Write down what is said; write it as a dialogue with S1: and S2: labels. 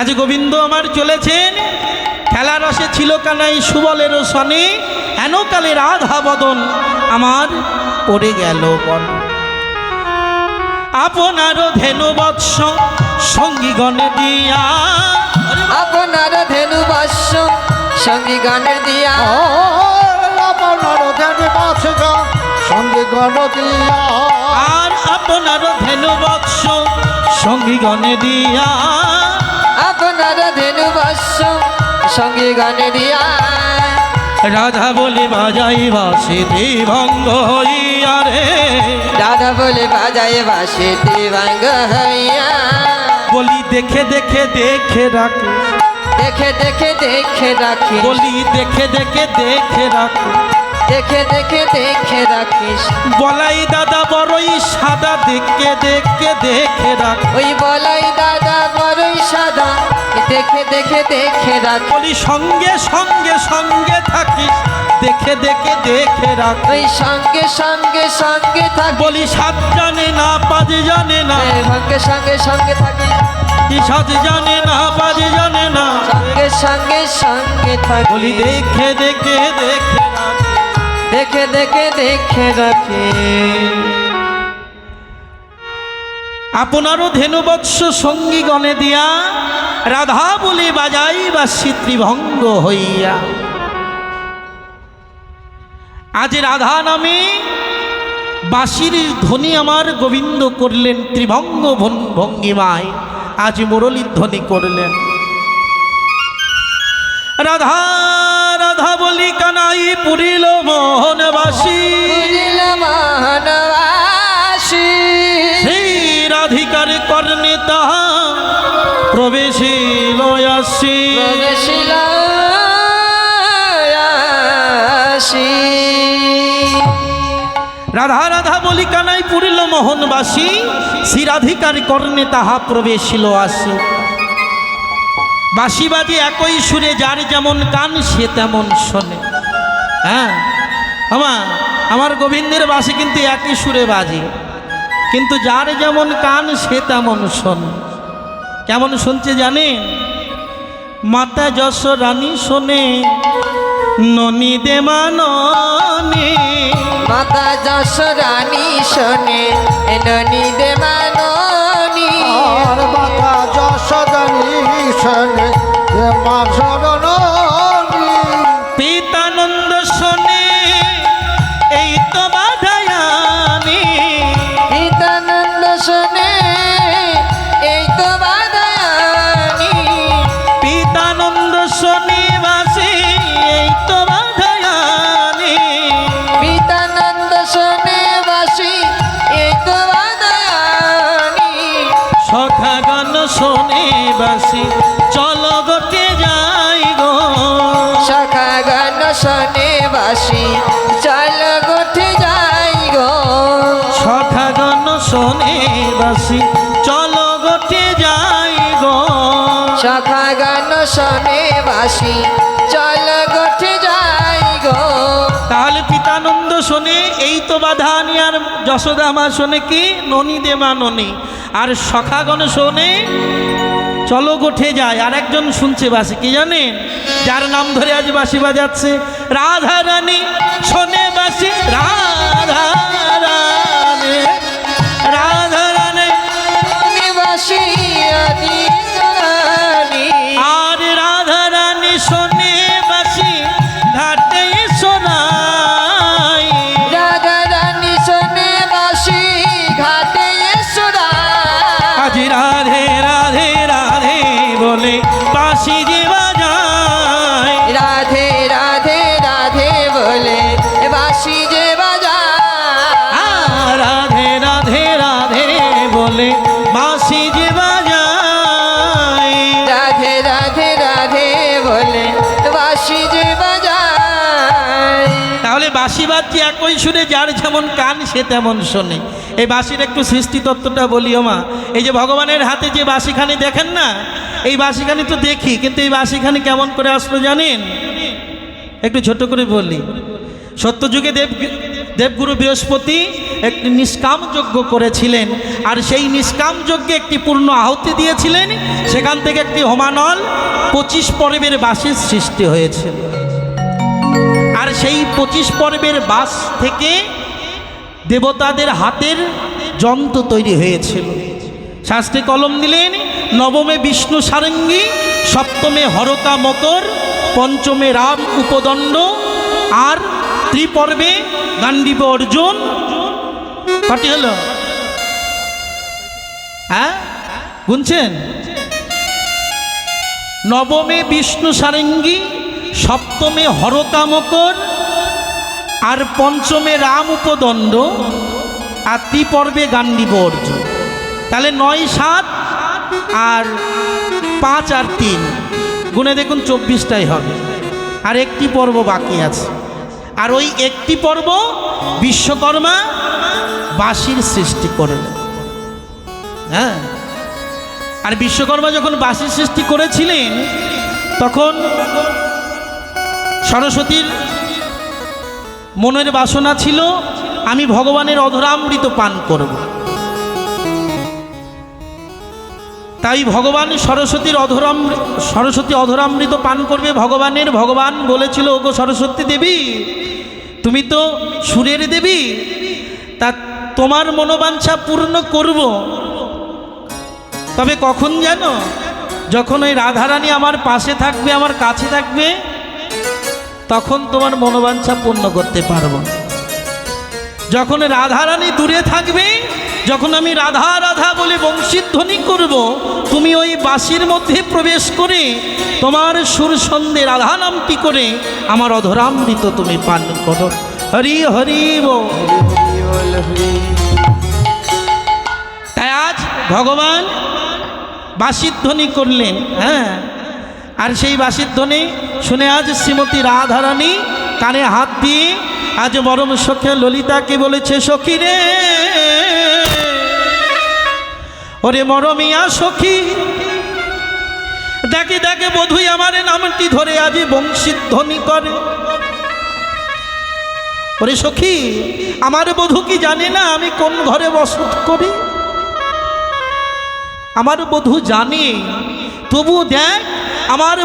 S1: আজ গোবিন্দ আমার চলেছেন। খেলার রসে ছিল কানাই সুবলের সনে। হেনকালে রাধা বদন আমার পড়ে গেল বন। আপনার ধেনু বৎস সঙ্গীগণে দিয়া।
S2: আপনার ধেনু বাস্য সঙ্গী গানের দিয়া।
S3: আপনার ধ্যানে বাসে গা সঙ্গে গণ দিয়া।
S1: আর আপনার ধেনু বৎস সঙ্গীগণে দিয়া।
S2: আপনার ধেনু বাস্য সঙ্গী গানের দিয়া।
S1: রাধা বলে বাজাই বাসে ভঙ্গ হইয়া রে।
S2: রাধা বলে বাজায় বাসে দিবাঙ্গ হইয়া।
S1: বলি দেখে দেখে দেখে রাখে।
S2: দেখে দেখে দেখে রাখি।
S1: বলি দেখে দেখে দেখে রাখে।
S2: দেখে দেখে দেখে রাখিস।
S1: বলাই দাদা বড়ই সাদা দেখে দেখে দেখে রাখ।
S2: ওই বলাই দাদা বড়ই সাদা দেখে দেখে দেখে রাখ।
S1: বলি সঙ্গে সঙ্গে সঙ্গে থাকিস দেখে দেখে দেখে রাখ।
S2: ওই সঙ্গে সঙ্গে সঙ্গে থাক
S1: বলি সাত জানে না পাঁচ জানে না।
S2: সঙ্গে সঙ্গে সঙ্গে থাকি
S1: সাত জানে না পাঁচ জানে না।
S2: সঙ্গে সঙ্গে সঙ্গে থাকি
S1: বলি দেখে দেখে দেখে রাখ।
S2: দেখে দেখে দেখে রাখি।
S1: আপনারও ধেনুবৎস সঙ্গী গণে দিয়া রাধা বলে বাজাই বা ত্রিভঙ্গ হইয়া। আজ রাধা নামে বাঁশির ধ্বনি আমার গোবিন্দ করলেন, ত্রিভঙ্গ ভঙ্গিমায় আজ মুরলীর ধ্বনি করলেন। রাধা রাধা বলি কানাই পুরিল মোহনবাসী।
S2: মহানবাসী।
S1: সেই রাধিকার কর্ণে তাহা প্রবেশিল আসি।
S2: প্রবেশিল আসি।
S1: রাধা রাধা বলি কানাই পুরিল মোহনবাসী শ্রী রাধিকার কর্ণে তাহা প্রবেশিল আসি। বাঁশি বাজে একই সুরে যার যেমন কান, সে তেমন শোনে। হ্যাঁ? আমার আমার গোবিন্দের বাসি কিন্তু একই সুরে বাজে। কিন্তু যার যেমন কান, সে তেমন শোনে। কেমন শুনছে জানেন মাতা যশ রানী শোনে, ননী দে মাননে
S2: মাতা যশ রানী শোনে এননি দেবানী
S3: শোনে যে
S1: বাসি চল
S2: গোঠে যাই গো।
S1: সখাগণ শোনে বাসি চল গোটে যাই গো।
S2: সখা গান শোনে বাসি চল গোঠে যাই গো।
S1: তাহলে পিতানন্দ শোনে এই তো বাধানি আর যশোদা মা শোনে কি? ননী দেবা ননী। আর সখাগণ শোনে চলো গোঠে যায় আর একজন শুনছে বাসি, কি জানেন? যার নাম ধরে আজ বাসি বাজাচ্ছে। রাধা রানী শোনে বাসি রাধা। বাঁশি যে বাজায়।
S2: রাধে রাধে রাধে বলে যে
S1: রাধে রাধে রাধে বলে বাঁশি যে বাজায়।
S2: রাধে রাধে রাধে বলে বাসি যে বাজায়।
S1: তাহলে বাঁশি বাজছে একই সুরে যার যেমন কান সে তেমন শোনে। এই বাঁশির একটু সৃষ্টি তত্ত্বটা বলিও মা। এই যে ভগবানের হাতে যে বাঁশিখানি দেখেন না এই বাঁশিখানি তো দেখি, কিন্তু এই বাঁশিখানি কেমন করে আসলো জানেন? একটু ছোট করে বলি। সত্যযুগে দেব, দেবগুরু বৃহস্পতি একটি নিষ্কাম যজ্ঞ করেছিলেন, আর সেই নিষ্কাম যজ্ঞে একটি পূর্ণ আহুতি দিয়েছিলেন, সেখান থেকে একটি হোমানল পঁচিশ পর্বের বাসের সৃষ্টি হয়েছিল। আর সেই পঁচিশ পর্বের বাস থেকে দেবতাদের হাতের যন্ত্র তৈরি হয়েছিল। শাস্তি কলম দিলেন নবমে বিষ্ণু সারঙ্গী, সপ্তমে হরতা মকর, পঞ্চমে রাম উপদণ্ড, আর ত্রিপর্বে গান্ডীব অর্জুন। কটি হলো? হ্যাঁ? গুনছেন? নবমে বিষ্ণু সারঙ্গী, সপ্তমে হরকামকর আর পঞ্চমে রাম উপদণ্ড, আর ত্রিপর্বে গান্ডীব অর্জুন। তাহলে নয় সাত আর পাঁচ আর তিন। গুনে দেখুন চব্বিশটাই হবে। আর একটি পর্ব বাকি আছে। আর ওই একটি পর্ব বিশ্বকর্মা বাসির সৃষ্টি করলেন হ্যাঁ? আর বিশ্বকর্মা যখন বাসির সৃষ্টি করেছিলেন, তখন সরস্বতীর মনের বাসনা ছিল, আমি ভগবানের অধরামৃত পান করব। তাই ভগবান সরস্বতীর অধরাম সরস্বতী অধরামৃত পান করবে ভগবানের। ভগবান বলেছিল, ওগো সরস্বতী দেবী, তুমি তো সুরের দেবী, তা তোমার মনোবাঞ্ছা পূর্ণ করব। তবে কখন জানো যখন ওই রাধারানী আমার পাশে থাকবে, আমার কাছে থাকবে, তখন তোমার মনোবাঞ্ছা পূর্ণ করতে পারব। যখন রাধারানী দূরে থাকবে যখন আমি রাধা রাধা বলে বংশীধ্বনি করব, তুমি ওই বাঁশির মধ্যে প্রবেশ করে তোমার সুর সন্ধে রাধা নামটি করে আমার অধরামৃত তুমি পান করো হরি হরি। তাই আজ ভগবান বাঁশিধ্বনি করলেন হ্যাঁ আর সেই বাঁশিধ্বনি শুনে আজ শ্রীমতী রাধারানী কানে হাত দিয়ে আজ মরম সখে ললিতাকে বলেছে, সখী রে ওরে মরমিয়া সখী। দেখে দেখে বধুই আমার নামটি ধরে আজ বংশীধ্বনি করে। ওরে সখী, আমার বধু কি জানে না আমি কোন ঘরে বসত করি? আমার বধু জানে, তবু দেখ, আমার